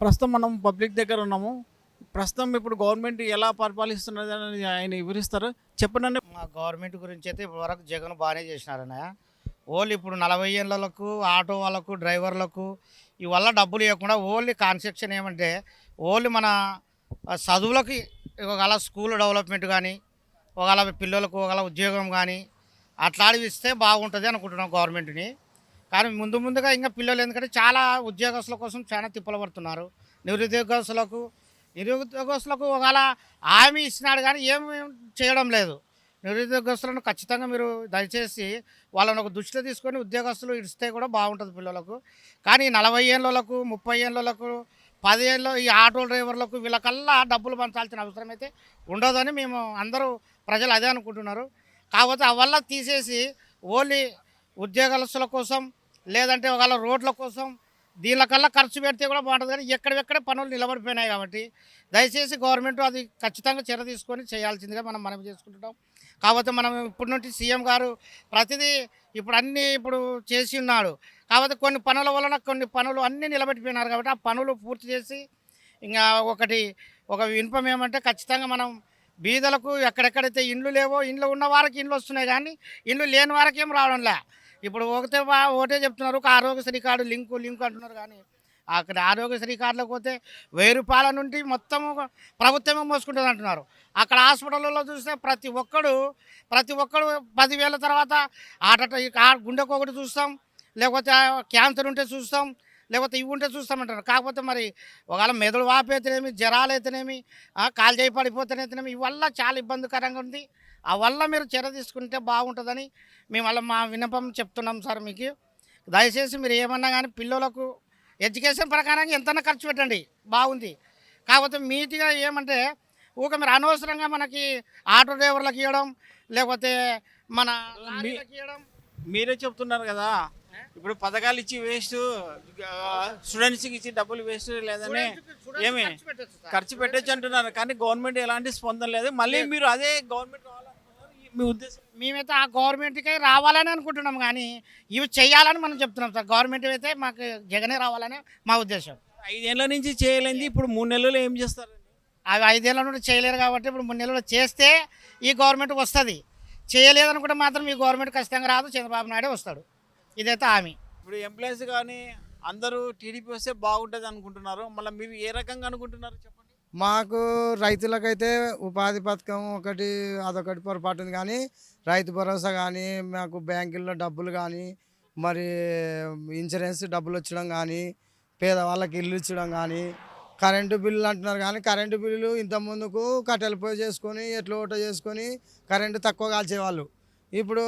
ప్రస్తుతం మనం పబ్లిక్ దగ్గర ఉన్నాము. ప్రస్తుతం ఇప్పుడు గవర్నమెంట్ ఎలా పరిపాలిస్తున్నది అని ఆయన వివరిస్తారు. చెప్పండి మా గవర్నమెంట్ గురించి అయితే ఇప్పటివరకు జగన్ బాగానే చేసినారన్నయ్య ఓన్లీ ఇప్పుడు నలభై ఏళ్ళకు ఆటో వాళ్ళకు డ్రైవర్లకు ఇవల్ల డబ్బులు ఇవ్వకుండా ఓన్లీ కాన్సెప్షన్ ఏమంటే ఓన్లీ మన చదువులకి ఒకవేళ స్కూల్ డెవలప్మెంట్ కానీ ఒకవేళ పిల్లలకు ఒకవేళ ఉద్యోగం కానీ అట్లాంటివి ఇస్తే బాగుంటుంది అనుకుంటున్నాం గవర్నమెంట్ని. కానీ ముందు ముందుగా ఇంకా పిల్లలు ఎందుకంటే చాలా ఉద్యోగస్తుల కోసం చాలా తిప్పలు పడుతున్నారు నిరుద్యోగస్తులకు నిరుద్యోగస్తులకు ఒకవేళ హామీ ఇచ్చినాడు కానీ ఏమి చేయడం లేదు. నిరుద్యోగస్తులను ఖచ్చితంగా మీరు దయచేసి వాళ్ళని ఒక దృష్టిలో తీసుకొని ఉద్యోగస్తులు ఇస్తే కూడా బాగుంటుంది పిల్లలకు. కానీ నలభై ఏళ్ళకు ముప్పై ఏళ్ళకు పది ఏళ్ళు ఈ ఆటో డ్రైవర్లకు వీళ్ళకల్లా డబ్బులు పంచాల్సిన అవసరం అయితే ఉండదని మేము అందరూ ప్రజలు అదే అనుకుంటున్నారు. కాకపోతే అవల్ల తీసేసి ఓన్లీ ఉద్యోగస్తుల కోసం లేదంటే ఒకవేళ రోడ్ల కోసం దీనికల్లా ఖర్చు పెడితే కూడా బాగుంటుంది కానీ ఎక్కడెక్కడ పనులు నిలబడిపోయినాయి కాబట్టి దయచేసి గవర్నమెంట్ అది ఖచ్చితంగా చర్య తీసుకొని చేయాల్సిందిగా మనం మనం చేసుకుంటున్నాం. కాకపోతే మనం ఇప్పటి నుండి సీఎం గారు ప్రతిదీ ఇప్పుడు అన్నీ ఇప్పుడు చేసి ఉన్నాడు. కాకపోతే కొన్ని పనుల వలన కొన్ని పనులు అన్నీ నిలబెట్టిపోయినారు కాబట్టి ఆ పనులు పూర్తి చేసి ఇంకా ఒకటి ఒక ఇన్ఫం ఏమంటే ఖచ్చితంగా మనం బీదలకు ఎక్కడెక్కడైతే ఇండ్లు లేవో ఇండ్లు ఉన్న వారికి ఇండ్లు వస్తున్నాయి కానీ ఇండ్లు లేని వారికి ఏం రావడంలే. ఇప్పుడు ఒకటే ఒకటే చెప్తున్నారు ఒక ఆరోగ్యశ్రీ కార్డు లింకు లింకు అంటున్నారు కానీ అక్కడ ఆరోగ్యశ్రీ కార్డులకు పోతే వెయ్యి రూపాయల నుండి మొత్తం ప్రభుత్వమే మోసుకుంటుంది అంటున్నారు. అక్కడ హాస్పిటల్లో చూస్తే ప్రతి ఒక్కడు ప్రతి ఒక్కడు పదివేల తర్వాత ఆట గుండెకు ఒకటి చూస్తాం లేకపోతే క్యాన్సర్ ఉంటే చూస్తాం లేకపోతే ఇవి ఉంటే చూస్తామంటారు కాకపోతే మరి ఒకవేళ మెదడు వాపు అయితేనేమి జ్వరాలు అయితేనేమి కాలు చేయి పడిపోతేనేతేనేమి ఇవల్ల చాలా ఇబ్బందికరంగా ఉంది. ఆ వల్ల మీరు చర్య తీసుకుంటే బాగుంటుందని మేము వల్ల మా విన్నపం చెప్తున్నాం సార్ మీకు. దయచేసి మీరు ఏమన్నా కానీ పిల్లలకు ఎడ్యుకేషన్ ప్రకారంగా ఎంతైనా ఖర్చు పెట్టండి. బాగుంది. కాకపోతే మీటిగా ఏమంటే ఊక మీరు అనవసరంగా మనకి ఆటో డ్రైవర్లకు ఇవ్వడం లేకపోతే మన ఇవ్వడం. మీరే చెప్తున్నారు కదా. ఇప్పుడు పథకాలు ఇచ్చి వేస్ట్ స్టూడెంట్స్కి ఇచ్చి డబ్బులు వేస్ట్ లేదని ఏమి? ఖర్చు పెట్టొచ్చు అంటున్నారు. కానీ గవర్నమెంట్ ఎలాంటి స్పందన లేదు. మళ్ళీ మీరు అదే గవర్నమెంట్ మీ ఉద్దేశం మేమైతే ఆ గవర్నమెంట్కే రావాలని అనుకుంటున్నాం కానీ ఇవి చేయాలని మనం చెప్తున్నాం సార్. గవర్నమెంట్ అయితే మాకు జగనే రావాలని మా ఉద్దేశం. ఐదేళ్ళ నుంచి చేయలేంది ఇప్పుడు మూడు నెలలు ఏం చేస్తారు అవి ఐదేళ్ళ నుండి చేయలేరు కాబట్టి ఇప్పుడు మూడు నెలలు చేస్తే ఈ గవర్నమెంట్ వస్తుంది. చేయలేదనుకుంటే మాత్రం ఈ గవర్నమెంట్ ఖచ్చితంగా రాదు చంద్రబాబు నాయుడే వస్తాడు. ఇదైతే హామీ. ఇప్పుడు ఎంప్లాయీస్ కానీ అందరూ టీడీపీ వస్తే బాగుంటుంది అనుకుంటున్నారు. మళ్ళీ మీరు ఏ రకంగా అనుకుంటున్నారు చెప్పండి? మాకు రైతులకైతే ఉపాధి పథకం ఒకటి అదొకటి పొరపాటు ఉంది కానీ రైతు భరోసా కానీ మాకు బ్యాంకుల్లో డబ్బులు కానీ మరి ఇన్సూరెన్స్ డబ్బులు వచ్చడం కానీ పేదవాళ్ళకి ఇల్లు ఇచ్చడం కానీ కరెంటు బిల్లు అంటున్నారు కానీ కరెంటు బిల్లు ఇంత ముందుకు కట్టెలు పొయ్యి చేసుకొని ఎట్లా ఓట చేసుకొని కరెంటు తక్కువ కాల్చేవాళ్ళు. ఇప్పుడు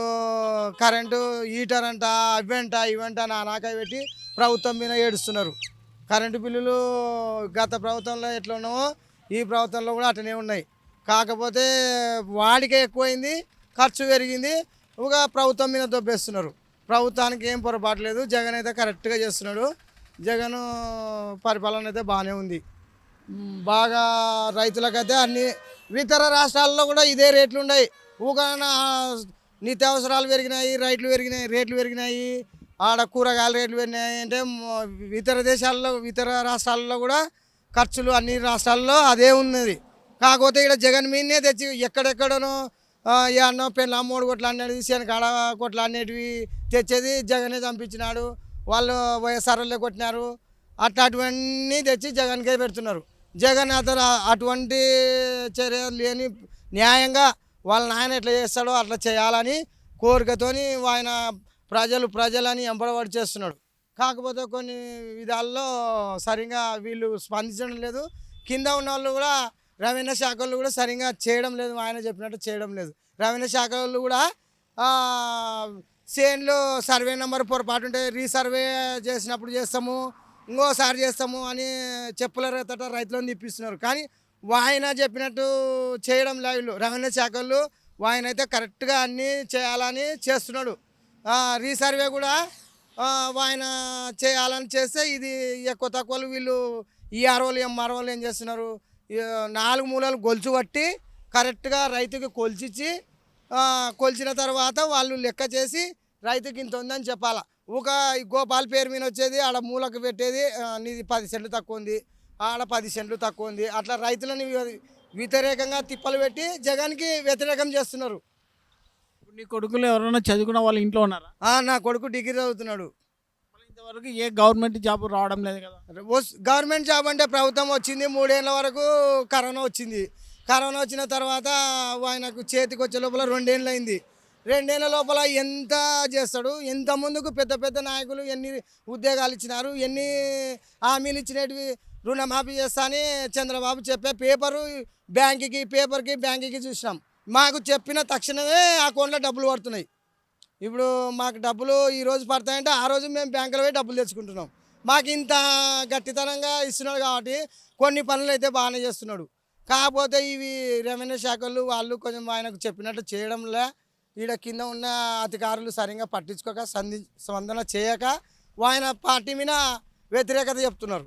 కరెంటు హీటర్ అంట అవ్వంట ఇవంట నానాకాయ పెట్టి ప్రభుత్వం మీద ఏడుస్తున్నారు. కరెంటు బిల్లులు గత ప్రభుత్వంలో ఎట్లా ఉన్నామో ఈ ప్రభుత్వంలో కూడా అట్లనే ఉన్నాయి. కాకపోతే వాడికే ఎక్కువైంది ఖర్చు పెరిగింది ఒక ప్రభుత్వం మీద దొబ్బేస్తున్నారు. ప్రభుత్వానికి ఏం పొరపాటు లేదు జగన్ అయితే కరెక్ట్గా చేస్తున్నాడు. జగన్ పరిపాలన అయితే బాగానే ఉంది. బాగా రైతులకైతే అన్ని ఇతర రాష్ట్రాల్లో కూడా ఇదే రేట్లు ఉన్నాయి. ఊకన నిత్యావసరాలు పెరిగినాయి రైట్లు పెరిగినాయి రేట్లు పెరిగినాయి. ఆడ కూరగాయల రేట్లు పెరిగినాయంటే ఇతర దేశాల్లో ఇతర రాష్ట్రాల్లో కూడా ఖర్చులు అన్ని రాష్ట్రాల్లో అదే ఉన్నది. కాకపోతే ఇక్కడ జగన్ మీదనే తెచ్చి ఎక్కడెక్కడనో ఆ, ఏమన్నా పెళ్ళ మూడు కొట్లు అన్నది శనకాడ కొట్లు అనేటివి తెచ్చేది జగనే చంపించినాడు. వాళ్ళు వైఎస్ఆర్లే కొట్టినారు. అట్లాంటివన్నీ తెచ్చి జగన్కే పెడుతున్నారు. జగన్ అతను అటువంటి చర్య లేని న్యాయంగా వాళ్ళ నాయన ఎట్లా చేస్తాడో అట్లా చేయాలని కోరికతోని ఆయన ప్రజలు ప్రజలని ఎంబడబడి చేస్తున్నాడు. కాకపోతే కొన్ని విధాల్లో సరిగా వీళ్ళు స్పందించడం లేదు. కింద ఉన్న వాళ్ళు కూడా రెవెన్యూ శాఖ వాళ్ళు కూడా సరిగా చేయడం లేదు. ఆయన చెప్పినట్టు చేయడం లేదు. రెవెన్యూ శాఖ వాళ్ళు కూడా సేన్లు సర్వే నెంబర్ పొరపాటు ఉంటే రీసర్వే చేసినప్పుడు చేస్తాము ఇంకోసారి చేస్తాము అని చెప్పుల రేతట రైతులను తిప్పిస్తున్నారు. కానీ ఆయన చెప్పినట్టు చేయడం లేదు. రెవెన్యూ శాఖలు వాయన ఆయన అయితే కరెక్ట్గా అన్నీ చేయాలని చేస్తున్నాడు. రీసర్వే కూడా ఆయన చేయాలని చేస్తే ఇది ఎక్కువ తక్కువలు వీళ్ళు ఈఆర్ఓలు ఎంఆర్ఓలు ఏం చేస్తున్నారు? నాలుగు మూలలు గొలుచు పట్టి కరెక్ట్గా రైతుకి కొలిచిచ్చి కొలిచిన తర్వాత వాళ్ళు లెక్క చేసి రైతుకి ఇంత ఉందని చెప్పాలా. ఒక గోపాల్ పేరు మీద వచ్చేది ఆడ మూలకు పెట్టేది నీది పది సెంట్లు తక్కువ ఉంది ఆడ పది సెంట్లు తక్కువ ఉంది. అట్లా రైతులని వ్యతిరేకంగా తిప్పలు పెట్టి జగన్కి వ్యతిరేకం చేస్తున్నారు. నీ కొడుకులు ఎవరైనా చదువుకున్న వాళ్ళు ఇంట్లో ఉన్నారా? ఆ, నా కొడుకు డిగ్రీ చదువుతున్నాడు. మళ్ళీ ఇంతవరకు ఏ గవర్నమెంట్ జాబ్ రావడం లేదు కదా? వస్- గవర్నమెంట్ జాబ్ అంటే ప్రభుత్వం వచ్చింది మూడేళ్ళ వరకు కరోనా వచ్చింది. కరోనా వచ్చిన తర్వాత ఆయనకు చేతికి వచ్చే లోపల రెండేళ్ళు అయింది. రెండేళ్ళ లోపల ఎంత చేస్తాడు ఎంత ముందుకు పెద్ద పెద్ద నాయకులు ఎన్ని ఉద్యోగాలు ఇచ్చినారు ఎన్ని హామీలు ఇచ్చినవి రుణమాఫీ చేస్తా అని చంద్రబాబు చెప్పే పేపరు బ్యాంకుకి పేపర్కి బ్యాంకుకి చూసినాం. మాకు చెప్పిన తక్షణమే అకౌంట్లో డబ్బులు పడుతున్నాయి. ఇప్పుడు మాకు డబ్బులు ఈ రోజు పడతాయంటే ఆ రోజు మేము బ్యాంకులో పోయి డబ్బులు తెచ్చుకుంటున్నాం. మాకు ఇంత గట్టితనంగా ఇస్తున్నాడు కాబట్టి కొన్ని పనులు అయితే బాగానే చేస్తున్నాడు. కాకపోతే ఇవి రెవెన్యూ శాఖలు వాళ్ళు కొంచెం ఆయనకు చెప్పినట్టు చేయడంలే. ఈడ కింద ఉన్న అధికారులు సరిగా పట్టించుకోక సంధి స్పందన చేయక ఆయన పార్టీ మీద వ్యతిరేకత చెప్తున్నారు.